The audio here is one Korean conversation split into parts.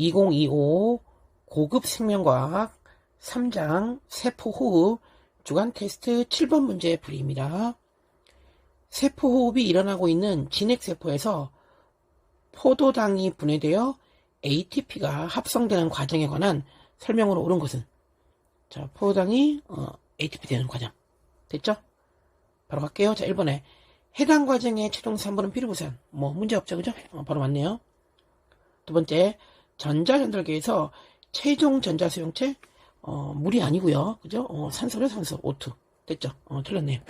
2025 고급 생명과학 3장 세포호흡 주간 테스트 7번 문제 풀이입니다. 세포호흡이 일어나고 있는 진핵세포에서 포도당이 분해되어 ATP가 합성되는 과정에 관한 설명으로 옳은 것은 자 포도당이 어, ATP 되는 과정 됐죠? 바로 갈게요. 자 1번에 해당 과정의 최종 3번은 필요부산 뭐 문제 없죠 그죠? 어, 바로 맞네요. 두 번째 전자전달계에서 최종 전자수용체 어, 물이 아니고요 그죠? 어, 산소래 산소 O2 됐죠? 어, 틀렸네요.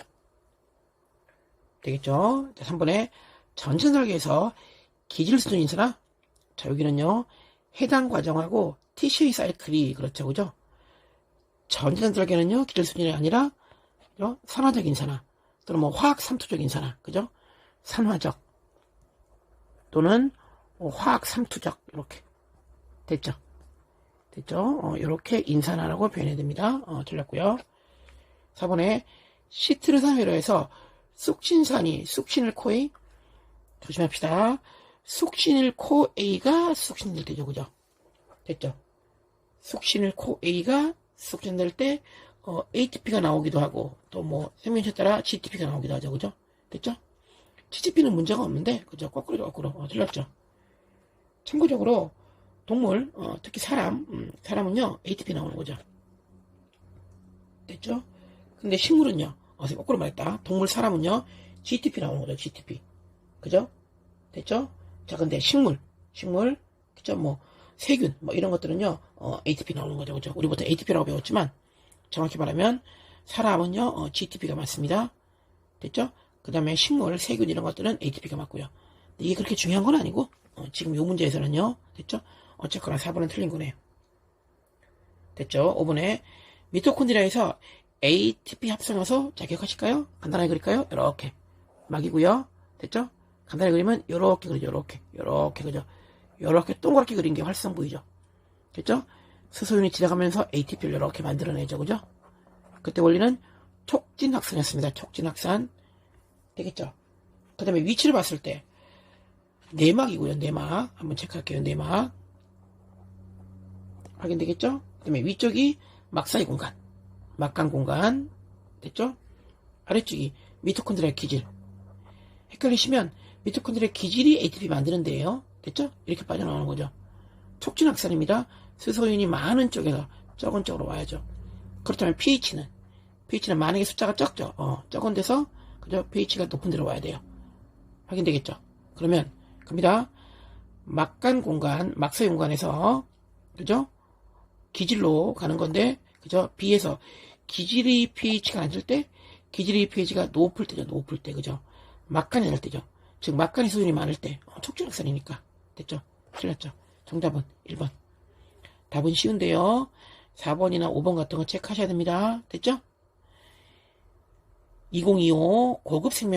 되겠죠? 자, 3번에 전자전달계에서 기질 수준 인사나 자 여기는요 해당 과정하고 티슈의 사이클이 그렇죠 그죠? 전자전달계는요 기질 수준이 아니라 그죠? 산화적 인산화 또는 뭐 화학 삼투적 인산화 그죠? 산화적 또는 뭐 화학 삼투적 이렇게 됐죠? 됐죠? 어, 이렇게 인산화라고 표현해야 됩니다. 어, 틀렸고요. 4번에 시트르산 회로에서 쑥신산이 쑥신을 코에 조심합시다. 쑥신을 코 A가 쑥신될 때죠, 그죠? 됐죠? 쑥신을 코 A가 쑥신될 때 어, ATP가 나오기도 하고 또 뭐 생명체 따라 GTP가 나오기도 하죠, 그죠? 됐죠? GTP는 문제가 없는데 그죠? 거꾸로 거꾸로 어, 틀렸죠? 참고적으로 동물 어, 특히 사람 음, 사람은요 ATP 나오는 거죠. 됐죠? 근데 식물은요 어, 거꾸로 말했다. 동물 사람은요 GTP 나오는 거죠, GTP. 그죠? 됐죠? 자, 근데 식물, 식물, 그죠? 뭐, 세균, 뭐, 이런 것들은요, 어, ATP 나오는 거죠. 그죠? 우리부터 ATP라고 배웠지만, 정확히 말하면, 사람은요, 어, GTP가 맞습니다. 됐죠? 그 다음에 식물, 세균 이런 것들은 ATP가 맞고요. 이게 그렇게 중요한 건 아니고, 어, 지금 요 문제에서는요, 됐죠? 어쨌거나 4번은 틀린 거네요. 됐죠? 5번에 미토콘드리아에서 ATP 합성해서 자 기억하실까요? 간단하게 그릴까요? 이렇게 막이고요. 됐죠? 간단하게 그리면 요렇게 그리죠. 요렇게 요렇게 그죠? 요렇게 동그랗게 그린 게 활성 보이죠? 됐죠? 수소윤이 지나가면서 ATP를 이렇게 만들어내죠. 그죠? 그때 원리는 촉진 확산이었습니다. 촉진 확산 되겠죠? 그 다음에 위치를 봤을 때 내막이고요. 내막 한번 체크할게요. 내막 확인되겠죠? 그 다음에 위쪽이 막사이 공간 막간 공간 됐죠? 아래쪽이 미토콘드리아 기질 헷갈리시면 미토콘드리아 기질이 ATP 만드는 데예요 됐죠? 이렇게 빠져나오는 거죠 촉진 확산입니다 수소윤이 많은 쪽에서 적은 쪽으로 와야죠 그렇다면 pH는 pH는 만약에 숫자가 적죠 어, 적은 데서 그죠? pH가 높은 데로 와야 돼요 확인되겠죠? 그러면 갑니다 막간 공간 막사이 공간에서 그죠? 기질로 가는 건데 그죠? B에서 기질의 pH가 낮을 때 기질의 pH가 높을 때죠. 높을 때 그죠? 막간이 날 때죠. 즉 막간의 수준이 많을 때 어, 촉진학산이니까 됐죠? 틀렸죠? 정답은 1번. 답은 쉬운데요. 4번이나 5번 같은 거 체크하셔야 됩니다. 됐죠? 2025 고급 생명